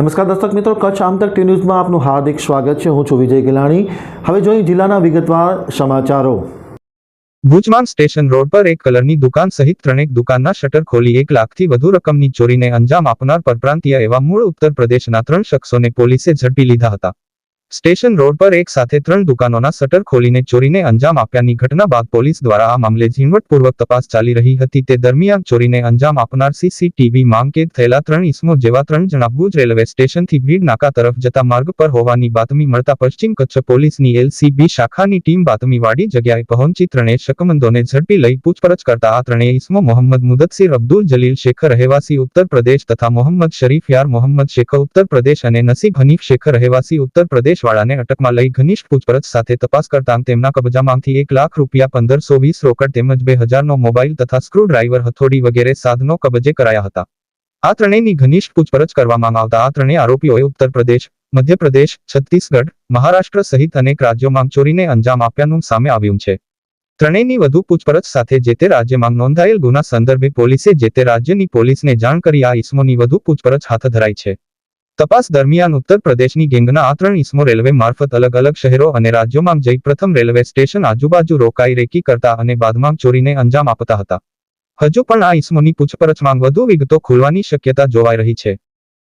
નમસ્કાર દર્શક મિત્રો, કચ્છ આમતક ટી ન્યૂઝમાં આપનું હાર્દિક સ્વાગત છે. હું છું વિજય ગિલાણી. હવે જોઈએ જિલ્લાના વિગતવાર સમાચારો. ભુજમાં સ્ટેશન રોડ પર એક કલરની દુકાન સહિત ત્રણેક દુકાનના શટર ખોલી એક લાખથી વધુ રકમની ચોરીને અંજામ આપનાર પરપ્રાંતીય એવા મૂળ ઉત્તર પ્રદેશના ત્રણ શખ્સોને પોલીસે ઝડપી લીધા હતા. સ્ટેશન રોડ પર એક સાથે ત્રણ દુકાનોના શટર ખોલીને ચોરીને અંજામ આપ્યાની ઘટના બાદ પોલીસ દ્વારા આ મામલે ઝીણવટપૂર્વક તપાસ ચાલી રહી હતી. તે દરમિયાન ચોરીને અંજામ આપનાર સીસીટીવી માંગકેદ થયેલા ત્રણ ઇસમો જેવા ત્રણ જણા ભુજ રેલવે સ્ટેશનથી ભીડ નાકા તરફ જતા માર્ગ પર હોવાની બાતમી મળતા પશ્ચિમ કચ્છ પોલીસની એલસીબી શાખાની ટીમ બાતમીવાળી જગ્યાએ પહોંચી ત્રણેય શકમંદોને ઝડપી લઈ પૂછપરછ કરતા આ ત્રણેય ઇસમો મોહમ્મદ મુદત્સીર અબ્દુલ જલીલ શેખ રહેવાસી ઉત્તર પ્રદેશ તથા મોહમ્મદ શરીફ યાર મોહમ્મદ શેખ ઉત્તર પ્રદેશ અને નસીબ હનીફ શેખ રહેવાસી ઉત્તર પ્રદેશ વાળાને અટકમાં લઈ ઘનિષ્ઠ પૂછપરછ સાથે તપાસ કરતા તેમના કબજામાંથી એક લાખ રૂપિયા, પંદરસો વીસ રોકડ તેમજ બે હજારનો મોબાઈલ તથા સ્ક્રૂડ્રાઈવર હથોડી વગેરે સાધનો કબજે કરાયા હતા. આ ત્રણેયની ઘનિષ્ઠ પૂછપરછ કરવામાં આવતા આ ત્રણેય આરોપીઓએ ઉત્તર પ્રદેશ, મધ્યપ્રદેશ, છત્તીસગઢ, મહારાષ્ટ્ર સહિત અનેક રાજ્યોમાં ચોરીને અંજામ આપ્યાનું સામે આવ્યું છે. ત્રણેયની વધુ પૂછપરછ સાથે જે તે રાજ્યમાં નોંધાયેલ ગુના સંદર્ભે પોલીસે જે તે રાજ્યની પોલીસને જાણ કરી આ ઇસમોની વધુ પૂછપરછ હાથ ધરાઈ છે. તપાસ દરમિયાન ઉત્તર પ્રદેશની ગેંગના આ ત્રણ ઇસમો રેલવે મારફત અલગ અલગ શહેરો અને રાજ્યોમાં જઈ પ્રથમ રેલવે સ્ટેશન આજુબાજુ રોકાઈ રેકી કરતા અને બાદમાં ચોરીને અંજામ આપતા હતા. હજુ પણ આ ઇસમોની પૂછપરછમાં વધુ વિગતો ખુલવાની શક્યતા જોવાઈ રહી છે.